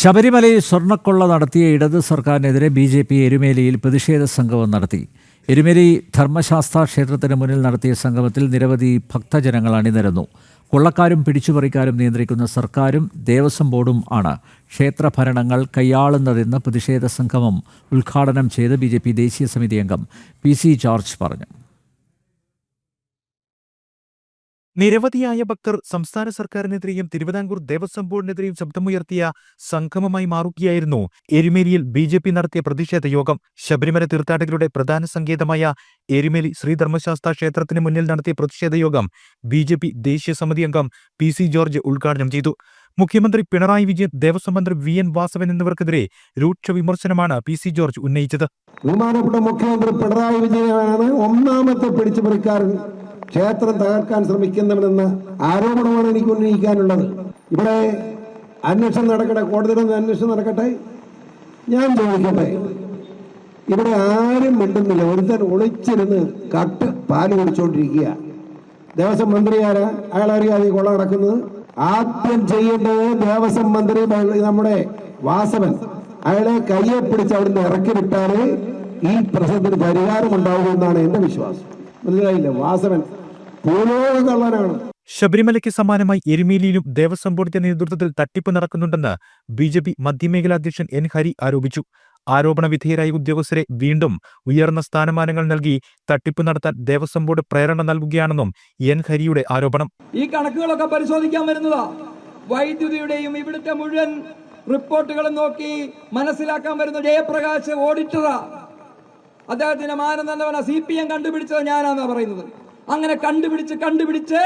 ശബരിമലയിൽ സ്വർണക്കൊള്ള നടത്തിയ ഇടത് സർക്കാരിനെതിരെ ബി ജെ പി എരുമേലിയിൽ പ്രതിഷേധ സംഗമം നടത്തി. എരുമേലി ധർമ്മശാസ്ത്ര ക്ഷേത്രത്തിന് മുന്നിൽ നടത്തിയ സംഗമത്തിൽ നിരവധി ഭക്തജനങ്ങൾ അണിനിരന്നു കൊള്ളക്കാരും പിടിച്ചുപറിക്കാരും നിയന്ത്രിക്കുന്ന സർക്കാരും ദേവസ്വം ബോർഡും ആണ്. ക്ഷേത്ര ഭരണങ്ങൾ കൈയാളുന്നതെന്ന് പ്രതിഷേധ സംഗമം ഉദ്ഘാടനം ചെയ്ത് ബി ദേശീയ സമിതി അംഗം പി ജോർജ് പറഞ്ഞു. നിരവധിയായ ഭക്തർ സംസ്ഥാന സർക്കാരിനെതിരെയും തിരുവിതാംകൂർ ദേവസ്വം ബോർഡിനെതിരെയും ശബ്ദമുയർത്തിയ സംഗമമായി മാറുകയായിരുന്നു. എരുമേലിയിൽ ബി ജെ പി നടത്തിയ പ്രതിഷേധ യോഗം ശബരിമല തീർത്ഥാടകരുടെ പ്രധാന സങ്കേതമായ എരുമേലി ശ്രീധർമ്മശാസ്ത്ര ക്ഷേത്രത്തിന് മുന്നിൽ നടത്തിയ പ്രതിഷേധ യോഗം ബി ജെ പി ദേശീയ സമിതി അംഗം പി സി ജോർജ് ഉദ്ഘാടനം ചെയ്തു. മുഖ്യമന്ത്രി പിണറായി വിജയൻ ദേവസ്വം മന്ത്രി വി എൻ വാസവൻ എന്നിവർക്കെതിരെ രൂക്ഷ വിമർശനമാണ് പി സി ജോർജ് ഉന്നയിച്ചത്. ബഹുമാനപ്പെട്ട മുഖ്യമന്ത്രി പിണറായി വിജയനാണ് ഒന്നാമത്തെ പിടിച്ചുപറിക്കാരൻ. ക്ഷേത്രം തകർക്കാൻ ശ്രമിക്കുന്നവനെന്ന ആരോപണമാണ് എനിക്ക് ഉന്നയിക്കാനുള്ളത്. ഇവിടെ അന്വേഷണം നടക്കട്ടെ കോടതിയുടെ അന്വേഷണം നടക്കട്ടെ? ഞാൻ ചോദിക്കട്ടെ? ഇവിടെ ആരും മിണ്ടുന്നില്ല. ഒരുത്തൻ ഒളിച്ചിരുന്ന് കട്ട് പാൽ കുടിച്ചുകൊണ്ടിരിക്കുക ദേവസ്വം മന്ത്രി ആരാ? ഈ കൊള്ള നടക്കുന്നത്? ആദ്യം ചെയ്യേണ്ടത് ദേവസ്വം മന്ത്രി നമ്മുടെ വാസവൻ. അയാളെ കയ്യെ പിടിച്ച് അവിടുന്ന് ഇറക്കി വിട്ടാലേ ഈ പ്രശ്നത്തിന് പരിഹാരം ഉണ്ടാവുമെന്നാണ് എന്റെ വിശ്വാസം. മനസ്സിലായില്ല? വാസവൻ ഭൂലോക കള്ളനാണ് ശബരിമലയ്ക്ക് സമാനമായി എരുമേലിയിലും ദേവസ്വം ബോർഡിന്റെ നേതൃത്വത്തിൽ തട്ടിപ്പ് നടക്കുന്നുണ്ടെന്ന് ബി ജെ പി മധ്യമേഖലാ അധ്യക്ഷൻ എൻ. ഹരി ആരോപിച്ചു. ആരോപണ വിധേയരായ ഉദ്യോഗസ്ഥരെ വീണ്ടും ഉയർന്ന സ്ഥാനമാനങ്ങൾ നൽകി തട്ടിപ്പ് നടത്താൻ ദേവസ്വം ബോർഡ് പ്രേരണ നൽകുകയാണെന്നും എൻ. ഹരിയുടെ ആരോപണം. ഈ കണക്കുകളൊക്കെ പരിശോധിക്കാൻ വരുന്നതാ. വൈദ്യുതിയുടെയും ഇവിടുത്തെ മുഴുവൻ റിപ്പോർട്ടുകളും നോക്കി മനസ്സിലാക്കാൻ വരുന്ന ജയപ്രകാശ് ഓഡിറ്ററാ. അദ്ദേഹത്തിന്റെ മാനദണ്ഡവന സി പി എം കണ്ടുപിടിച്ചത് ഞാനാന്നാ പറയുന്നത്. അങ്ങനെ കണ്ടുപിടിച്ച് കണ്ടുപിടിച്ച്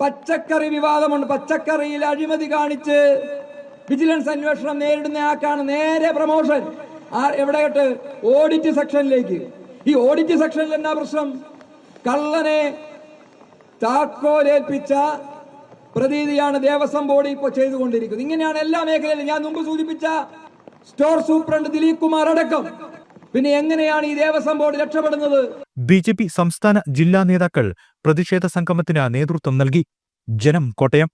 പച്ചക്കറി വിവാദമുണ്ട്. പച്ചക്കറിയിൽ അഴിമതി കാണിച്ച് വിജിലൻസ് അന്വേഷണം നേരിടുന്ന ആക്കാണ് നേരെ പ്രമോഷൻ. എവിടെ കേട്ട്? ഓഡിറ്റ് സെക്ഷനിലേക്ക്. ഈ ഓഡിറ്റ് സെക്ഷനിൽ എന്നാ പ്രശ്നം? കള്ളനെ താക്കോലേൽപ്പിച്ച പ്രതീതിയാണ് ദേവസ്വം ബോർഡ് ഇപ്പോൾ ചെയ്തുകൊണ്ടിരിക്കുന്നത്. ഇങ്ങനെയാണ് എല്ലാ മേഖലയിലും ഞാൻ മുമ്പ് സൂചിപ്പിച്ച സ്റ്റോർ സൂപ്രണ്ട് ദിലീപ് കുമാർ അടക്കം പിന്നെ എങ്ങനെയാണ് ഈ ദേവസ്വം ബോർഡ് രക്ഷപ്പെടുന്നത്? ബി സംസ്ഥാന ജില്ലാ നേതാക്കൾ പ്രതിഷേധ സംഗമത്തിന് നേതൃത്വം നൽകി. ജനം കോട്ടയം.